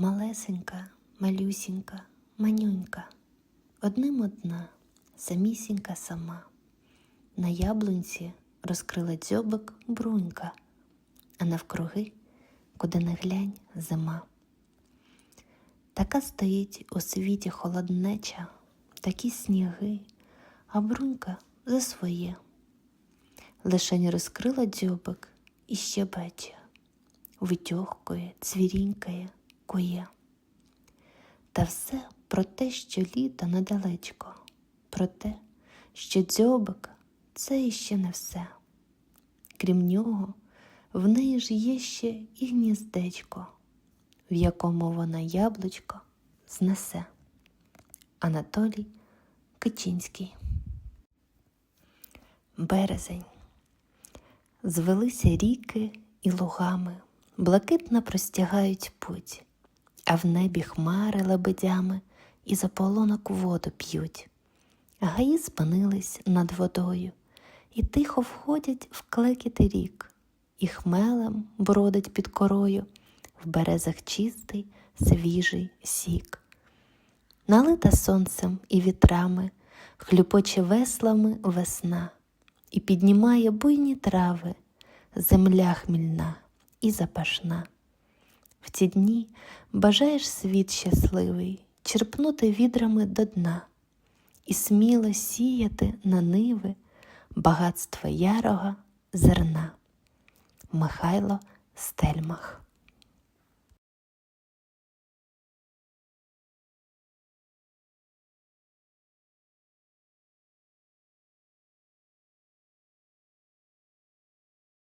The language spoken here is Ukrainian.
Малесенька, малюсінька, манюнька, одним одна, самісінька сама. На яблунці розкрила дзьобик брунька, а навкруги, куди не глянь, зима. Така стоїть у світі холоднеча, такі сніги, а брунька за своє. Лишень розкрила дзьобик і щебече, витьохкує, цвірінькає, кує. Та все про те, що літо недалечко, про те, що дзьобик це іще не все. Крім нього, в неї ж є ще і гніздечко, в якому вона яблучко знесе. Анатолій Кичинський Березень Звелися ріки і лугами, блакитно простягають путь, а в небі хмари лебедями і за полонок воду п'ють. Гаї спинились над водою і тихо входять в клекіти рік, і хмелем бродить під корою в березах чистий, свіжий сік. Налита сонцем і вітрами, хлюпоче веслами весна, і піднімає буйні трави, земля хмільна і запашна. В ті дні бажаєш світ щасливий черпнути відрами до дна і сміло сіяти на ниви багатство ярого зерна. Михайло Стельмах